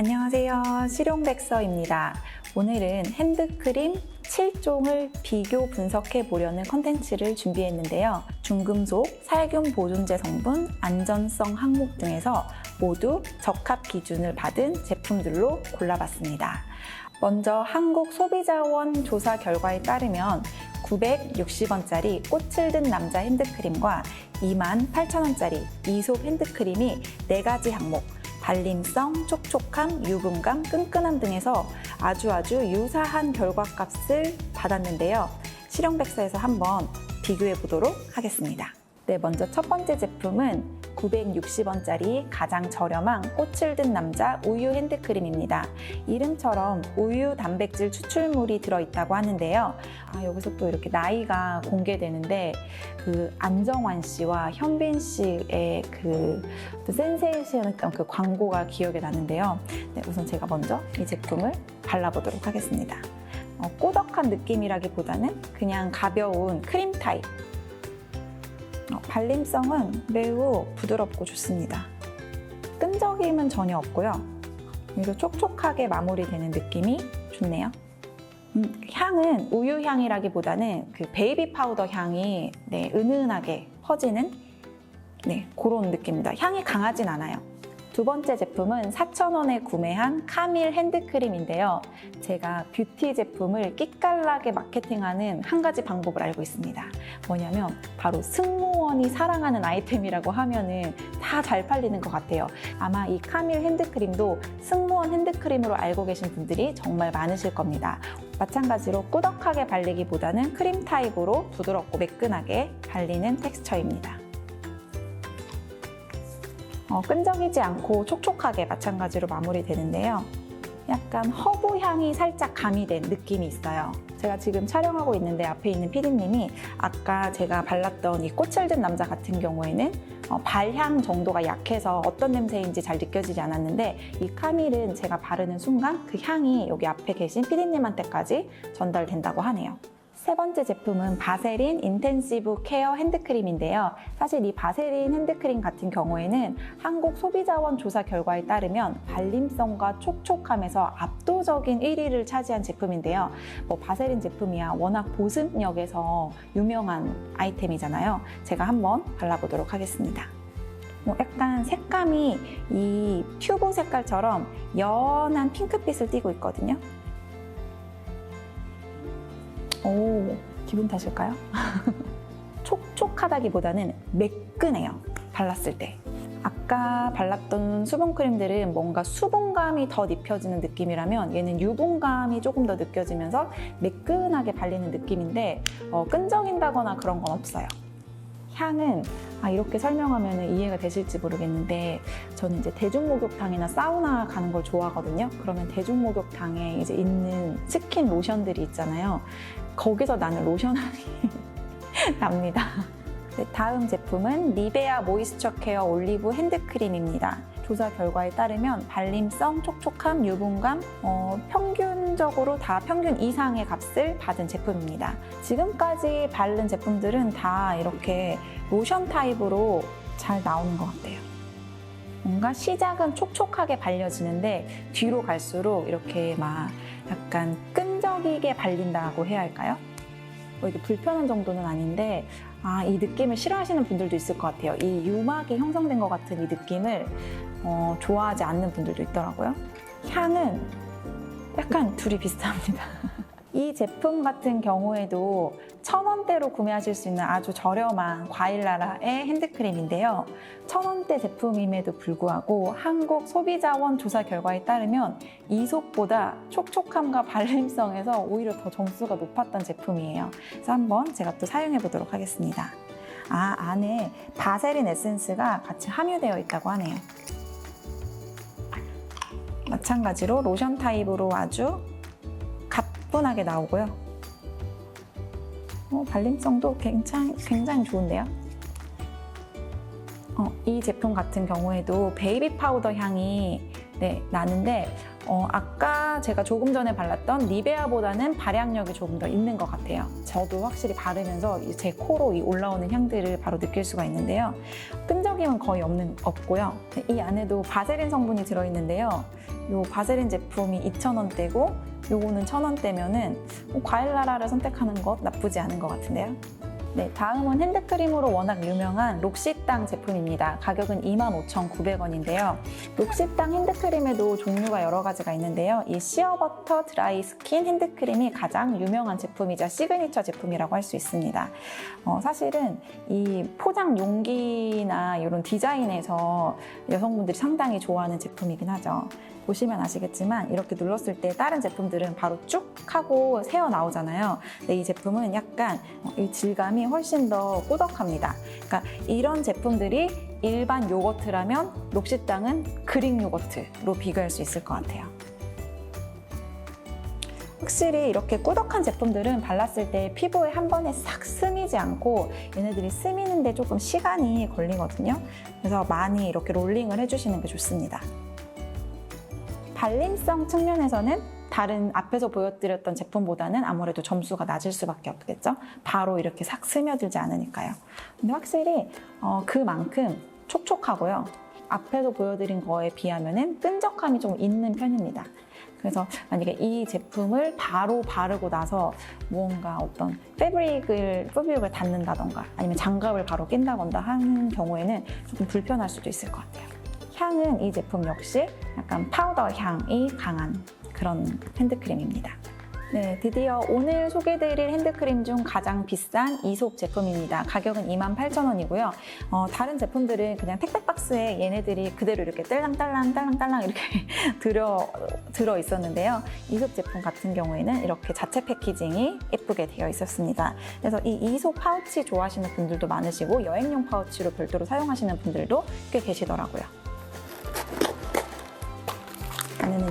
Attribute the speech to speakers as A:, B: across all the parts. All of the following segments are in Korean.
A: 안녕하세요. 실용백서입니다. 오늘은 핸드크림 7종을 비교 분석해 보려는 컨텐츠를 준비했는데요. 중금속, 살균 보존제 성분, 안전성 항목 등에서 모두 적합 기준을 받은 제품들로 골라봤습니다. 먼저 한국소비자원 조사 결과에 따르면 960원짜리 꽃을 든 남자 핸드크림과 28,000원짜리 이솝 핸드크림이 4가지 항목, 발림성, 촉촉함, 유분감, 끈끈함 등에서 아주 아주 유사한 결과값을 받았는데요. 실용백서에서 한번 비교해 보도록 하겠습니다. 네, 먼저 첫 번째 제품은 960원짜리 가장 저렴한 꽃을 든 남자 우유 핸드크림입니다. 이름처럼 우유 단백질 추출물이 들어있다고 하는데요. 아, 여기서 또 이렇게 나이가 공개되는데 그 안정환 씨와 현빈 씨의 그 센세이션했던 그 광고가 기억에 나는데요. 네, 우선 제가 먼저 이 제품을 발라보도록 하겠습니다. 어, 꾸덕한 느낌이라기보다는 그냥 가벼운 크림 타입. 어, 발림성은 매우 부드럽고 좋습니다. 끈적임은 전혀 없고요. 그리고 촉촉하게 마무리되는 느낌이 좋네요. 음, 향은 우유 향이라기보다는 그 베이비 파우더 향이 네, 은은하게 퍼지는 네, 그런 느낌입니다. 향이 강하진 않아요. 두 번째 제품은 4,000원에 구매한 카밀 핸드크림인데요. 제가 뷰티 제품을 끼깔나게 마케팅하는 한 가지 방법을 알고 있습니다. 뭐냐면 바로 승무원이 사랑하는 아이템이라고 하면은 다 잘 팔리는 것 같아요. 아마 이 카밀 핸드크림도 승무원 핸드크림으로 알고 계신 분들이 정말 많으실 겁니다. 마찬가지로 꾸덕하게 발리기보다는 크림 타입으로 부드럽고 매끈하게 발리는 텍스처입니다. 어, 끈적이지 않고 촉촉하게 마찬가지로 마무리되는데요. 약간 허브 향이 살짝 가미된 느낌이 있어요. 제가 지금 촬영하고 있는데 앞에 있는 피디님이 아까 제가 발랐던 이 꽃을 든 남자 같은 경우에는 어, 발향 정도가 약해서 어떤 냄새인지 잘 느껴지지 않았는데 이 카밀은 제가 바르는 순간 그 향이 여기 앞에 계신 피디님한테까지 전달된다고 하네요. 세 번째 제품은 바세린 인텐시브 케어 핸드크림인데요. 사실 이 바세린 핸드크림 같은 경우에는 한국 소비자원 조사 결과에 따르면 발림성과 촉촉함에서 압도적인 1위를 차지한 제품인데요. 뭐 바세린 제품이야 워낙 보습력에서 유명한 아이템이잖아요. 제가 한번 발라보도록 하겠습니다. 뭐 약간 색감이 이 튜브 색깔처럼 연한 핑크빛을 띠고 있거든요. 오, 기분 탓일까요? 촉촉하다기보다는 매끈해요. 발랐을 때. 아까 발랐던 수분크림들은 뭔가 수분감이 더 입혀지는 느낌이라면 얘는 유분감이 조금 더 느껴지면서 매끈하게 발리는 느낌인데 어, 끈적인다거나 그런 건 없어요. 향은 아, 이렇게 설명하면 이해가 되실지 모르겠는데 저는 이제 대중목욕탕이나 사우나 가는 걸 좋아하거든요. 그러면 대중목욕탕에 이제 있는 스킨 로션들이 있잖아요. 거기서 나는 로션 향이 납니다. 네, 다음 제품은 리베아 모이스처 케어 올리브 핸드크림입니다. 조사 결과에 따르면 발림성, 촉촉함, 유분감, 어, 평균적으로 다 평균 이상의 값을 받은 제품입니다. 지금까지 바른 제품들은 다 이렇게 로션 타입으로 잘 나오는 것 같아요. 뭔가 시작은 촉촉하게 발려지는데 뒤로 갈수록 이렇게 막 약간 끈적이게 발린다고 해야 할까요? 뭐 이게 불편한 정도는 아닌데 아, 이 느낌을 싫어하시는 분들도 있을 것 같아요. 이 유막이 형성된 것 같은 이 느낌을 어, 좋아하지 않는 분들도 있더라고요. 향은 약간 둘이 비슷합니다. 이 제품 같은 경우에도 천 원대로 구매하실 수 있는 아주 저렴한 과일나라의 핸드크림인데요. 천 원대 제품임에도 불구하고 한국 소비자원 조사 결과에 따르면 이솝보다 촉촉함과 발림성에서 오히려 더 점수가 높았던 제품이에요. 그래서 한번 제가 또 사용해 보도록 하겠습니다. 아, 안에 바세린 에센스가 같이 함유되어 있다고 하네요. 마찬가지로 로션 타입으로 아주 가뿐하게 나오고요. 어, 발림성도 굉장히, 굉장히 좋은데요. 어, 이 제품 같은 경우에도 베이비 파우더 향이 네, 나는데 어, 아까 제가 조금 전에 발랐던 니베아보다는 발향력이 조금 더 있는 것 같아요. 저도 확실히 바르면서 이제 코로 이 올라오는 향들을 바로 느낄 수가 있는데요. 끈적임은 거의 없는, 없고요. 이 안에도 바세린 성분이 들어있는데요. 이 바세린 제품이 2,000원대고 요거는 1,000원대면은 뭐 과일 나라를 선택하는 것 나쁘지 않은 것 같은데요. 네, 다음은 핸드크림으로 워낙 유명한 록시땅 제품입니다. 가격은 25,900원인데요. 록시땅 핸드크림에도 종류가 여러 가지가 있는데요. 이 시어버터 드라이 스킨 핸드크림이 가장 유명한 제품이자 시그니처 제품이라고 할 수 있습니다. 어, 사실은 이 포장 용기나 이런 디자인에서 여성분들이 상당히 좋아하는 제품이긴 하죠. 보시면 아시겠지만 이렇게 눌렀을 때 다른 제품들은 바로 쭉 하고 새어 나오잖아요. 근데 이 제품은 약간 어, 이 질감이 훨씬 더 꾸덕합니다. 그러니까 이런 제품들이 일반 요거트라면 록시땅은 그릭 요거트로 비교할 수 있을 것 같아요. 확실히 이렇게 꾸덕한 제품들은 발랐을 때 피부에 한 번에 싹 스미지 않고 얘네들이 스미는데 조금 시간이 걸리거든요. 그래서 많이 이렇게 롤링을 해주시는 게 좋습니다. 발림성 측면에서는 다른 앞에서 보여드렸던 제품보다는 아무래도 점수가 낮을 수밖에 없겠죠. 바로 이렇게 싹 스며들지 않으니까요. 근데 확실히 어, 그만큼 촉촉하고요. 앞에서 보여드린 거에 비하면은 끈적함이 좀 있는 편입니다. 그래서 만약에 이 제품을 바로 바르고 나서 무언가 어떤 패브릭을 패브릭을 닿는다던가 아니면 장갑을 바로 낀다던가 하는 경우에는 조금 불편할 수도 있을 것 같아요. 향은 이 제품 역시 약간 파우더 향이 강한 그런 핸드크림입니다. 네, 드디어 오늘 소개드릴 핸드크림 중 가장 비싼 이솝 제품입니다. 가격은 28,000원이고요. 어, 다른 제품들은 그냥 택배 박스에 얘네들이 그대로 이렇게 딸랑딸랑 딸랑딸랑 이렇게 들어, 들어 있었는데요. 이솝 제품 같은 경우에는 이렇게 자체 패키징이 예쁘게 되어 있었습니다. 그래서 이 이솝 파우치 좋아하시는 분들도 많으시고 여행용 파우치로 별도로 사용하시는 분들도 꽤 계시더라고요.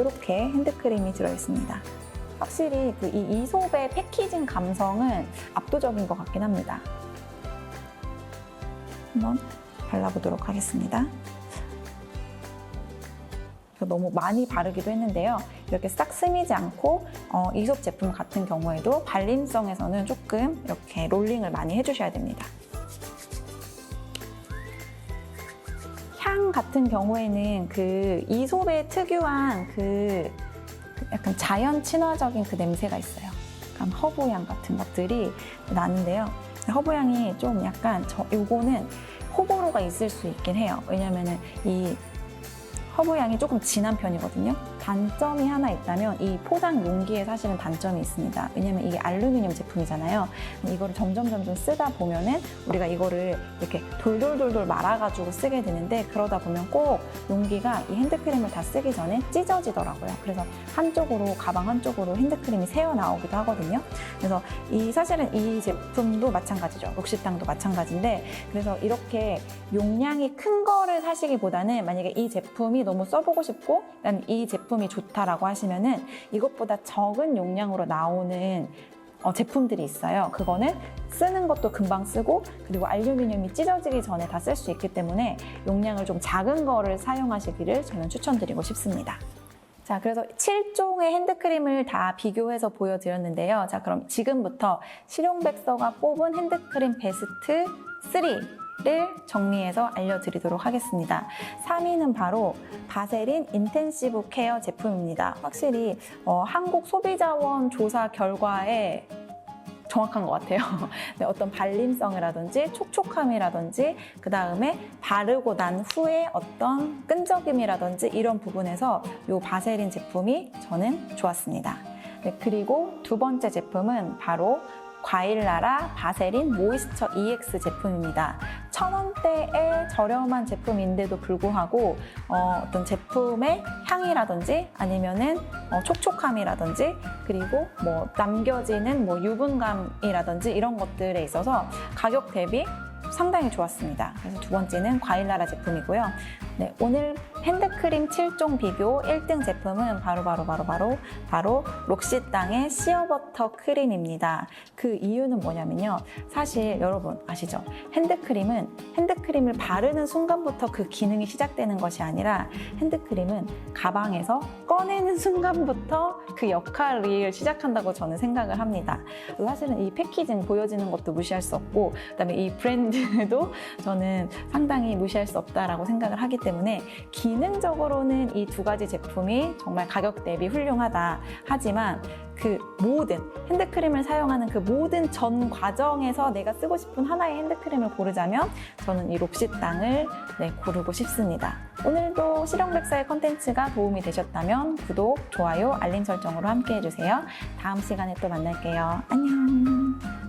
A: 이렇게 핸드크림이 들어있습니다. 확실히 그 이 이솝의 패키징 감성은 압도적인 것 같긴 합니다. 한번 발라보도록 하겠습니다. 너무 많이 바르기도 했는데요. 이렇게 싹 스미지 않고 어, 이솝 제품 같은 경우에도 발림성에서는 조금 이렇게 롤링을 많이 해주셔야 됩니다. 같은 경우에는 그 이솝의 특유한 그 약간 자연 친화적인 그 냄새가 있어요. 약간 허브향 같은 것들이 나는데요. 허브향이 좀 약간 저 요거는 호불호가 있을 수 있긴 해요. 왜냐면은 이 허브향이 조금 진한 편이거든요. 단점이 하나 있다면 이 포장 용기에 사실은 단점이 있습니다. 왜냐면 이게 알루미늄 제품이잖아요. 이거를 점점 점점 쓰다 보면은 우리가 이거를 이렇게 돌돌돌돌 말아가지고 쓰게 되는데 그러다 보면 꼭 용기가 이 핸드크림을 다 쓰기 전에 찢어지더라고요. 그래서 한쪽으로 가방 한쪽으로 핸드크림이 새어 나오기도 하거든요. 그래서 이 사실은 이 제품도 마찬가지죠. 록시땅도 마찬가지인데 그래서 이렇게 용량이 큰 거를 사시기보다는 만약에 이 제품이 너무 써보고 싶고 난 이 제품 이 좋다라고 하시면은 이것보다 적은 용량으로 나오는 어, 제품들이 있어요. 그거는 쓰는 것도 금방 쓰고 그리고 알루미늄이 찢어지기 전에 다 쓸 수 있기 때문에 용량을 좀 작은 거를 사용하시기를 저는 추천드리고 싶습니다. 자, 그래서 7종의 핸드크림을 다 비교해서 보여드렸는데요. 자, 그럼 지금부터 실용백서가 뽑은 핸드크림 베스트 3 를 정리해서 알려드리도록 하겠습니다. 3위는 바로 바세린 인텐시브 케어 제품입니다. 확실히 어, 한국 소비자원 조사 결과에 정확한 것 같아요. 네, 어떤 발림성이라든지 촉촉함이라든지 그 다음에 바르고 난 후에 어떤 끈적임이라든지 이런 부분에서 이 바세린 제품이 저는 좋았습니다. 네, 그리고 두 번째 제품은 바로 과일나라 바세린 모이스처 EX 제품입니다. 천 원대의 저렴한 제품인데도 불구하고 어, 떤 제품의 향이라든지 아니면은 어, 촉촉함이라든지 그리고 뭐 남겨지는 뭐 유분감이라든지 이런 것들에 있어서 가격 대비 상당히 좋았습니다. 그래서 두 번째는 과일나라 제품이고요. 네, 오늘 핸드크림 7종 비교 1등 제품은 바로 바로 바로 바로 바로 록시땅의 시어버터 크림입니다. 그 이유는 뭐냐면요. 사실 여러분 아시죠? 핸드크림은 핸드크림을 바르는 순간부터 그 기능이 시작되는 것이 아니라 핸드크림은 가방에서 꺼내는 순간부터 그 역할을 시작한다고 저는 생각을 합니다. 사실은 이 패키징 보여지는 것도 무시할 수 없고 그다음에 이 브랜드도 저는 상당히 무시할 수 없다라고 생각을 하기 때문에 기 능적으로는 이 두 가지 제품이 정말 가격 대비 훌륭하다. 하지만 그 모든 핸드크림을 사용하는 그 모든 전 과정에서 내가 쓰고 싶은 하나의 핸드크림을 고르자면 저는 이 록시땅을 네, 고르고 싶습니다. 오늘도 실용백사의 컨텐츠가 도움이 되셨다면 구독, 좋아요, 알림 설정으로 함께 해주세요. 다음 시간에 또 만날게요. 안녕.